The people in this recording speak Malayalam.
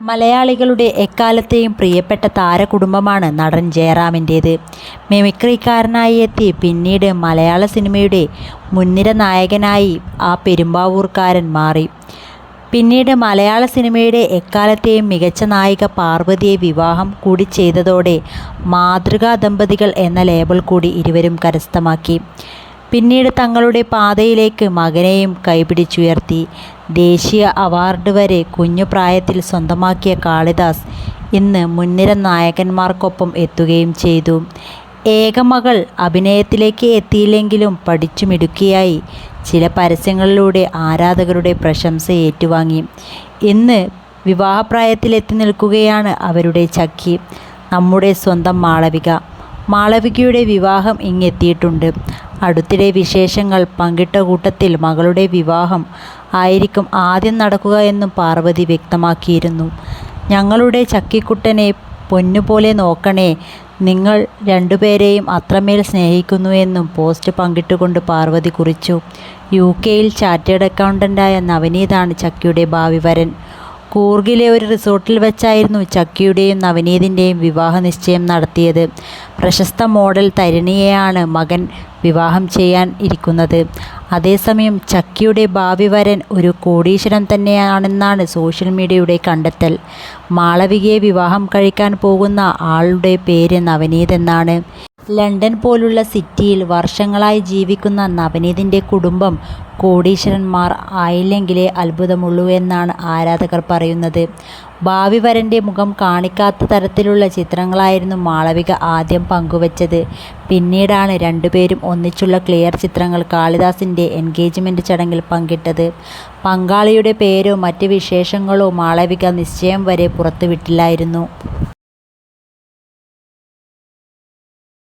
മലയാളികളുടെ എക്കാലത്തെയും പ്രിയപ്പെട്ട താരകുടുംബമാണ് നടൻ ജയറാമിന്റേത്. മിമിക്രിക്കാരനായി എത്തി പിന്നീട് മലയാള സിനിമയുടെ മുൻനിര നായകനായി ആ പെരുമ്പാവൂർക്കാരൻ മാറി. പിന്നീട് മലയാള സിനിമയുടെ എക്കാലത്തെയും മികച്ച നായിക പാർവതിയെ വിവാഹം കൂടി ചെയ്തതോടെ മാതൃകാ ദമ്പതികൾ എന്ന ലേബൽ കൂടി ഇരുവരും കരസ്ഥമാക്കി. പിന്നീട് തങ്ങളുടെ പാതയിലേക്ക് മകനെയും കൈപിടിച്ചുയർത്തി. ദേശീയ അവാർഡ് വരെ കുഞ്ഞു പ്രായത്തിൽ സ്വന്തമാക്കിയ കാളിദാസ് ഇന്ന് മുൻനിര നായകന്മാർക്കൊപ്പം എത്തുകയും ചെയ്തു. ഏകമകൾ അഭിനയത്തിലേക്ക് എത്തിയില്ലെങ്കിലും പഠിച്ചു മിടുക്കിയായി. ചില പരസ്യങ്ങളിലൂടെ ആരാധകരുടെ പ്രശംസ ഏറ്റുവാങ്ങി. ഇന്ന് വിവാഹപ്രായത്തിലെത്തി നിൽക്കുകയാണ് അവരുടെ ചക്കി, നമ്മുടെ സ്വന്തം മാളവിക. മാളവികയുടെ വിവാഹം ഇങ്ങെത്തിയിട്ടുണ്ട്. അടുത്തിടെ വിശേഷങ്ങൾ പങ്കിട്ട കൂട്ടത്തിൽ മകളുടെ വിവാഹം ആയിരിക്കും ആദ്യം നടക്കുക എന്നും പാർവതി വ്യക്തമാക്കിയിരുന്നു. "ഞങ്ങളുടെ ചക്കിക്കുട്ടനെ പൊന്നുപോലെ നോക്കണേ, നിങ്ങൾ രണ്ടുപേരെയും അത്രമേൽ സ്നേഹിക്കുന്നു' എന്നും പോസ്റ്റ് പങ്കിട്ടുകൊണ്ട് പാർവതി കുറിച്ചു. യു കെയിൽ ചാർട്ടേഡ് അക്കൗണ്ടന്റായ നവനീതാണ് ചക്കിയുടെ ഭാവി വരൻ. കൂർഗിലെ ഒരു റിസോർട്ടിൽ വെച്ചായിരുന്നു ചക്കിയുടെയും നവനീതിന്റെയും വിവാഹ നിശ്ചയം നടത്തിയത്. പ്രശസ്ത മോഡൽ തരിണിയെയാണ് മകൻ വിവാഹം ചെയ്യാൻ ഇരിക്കുന്നത്. അതേസമയം ചക്കിയുടെ ഭാവി വരൻ ഒരു കോടീശ്വരൻ തന്നെയാണെന്നാണ് സോഷ്യൽ മീഡിയയുടെ കണ്ടെത്തൽ. മാളവികയെ വിവാഹം കഴിക്കാൻ പോകുന്ന ആളുടെ പേര് നവനീത് എന്നാണ്. ലണ്ടൻ പോലുള്ള സിറ്റിയിൽ വർഷങ്ങളായി ജീവിക്കുന്ന നവനീതിന്റെ കുടുംബം കോടീശ്വരന്മാർ ആയില്ലെങ്കിലേ അത്ഭുതമുള്ളൂ എന്നാണ് ആരാധകർ പറയുന്നത്. ഭാവി വരന്റെ മുഖം കാണിക്കാത്ത തരത്തിലുള്ള ചിത്രങ്ങളായിരുന്നു മാളവിക ആദ്യം പങ്കുവച്ചത്. പിന്നീടാണ് രണ്ടുപേരും ഒന്നിച്ചുള്ള ക്ലിയർ ചിത്രങ്ങൾ കാളിദാസിന്റെ എൻഗേജ്മെന്റ് ചടങ്ങിൽ പങ്കിട്ടത്. പങ്കാളിയുടെ പേരോ മറ്റ് വിശേഷങ്ങളോ മാളവിക നിശ്ചയം വരെ പുറത്തുവിട്ടില്ലായിരുന്നു.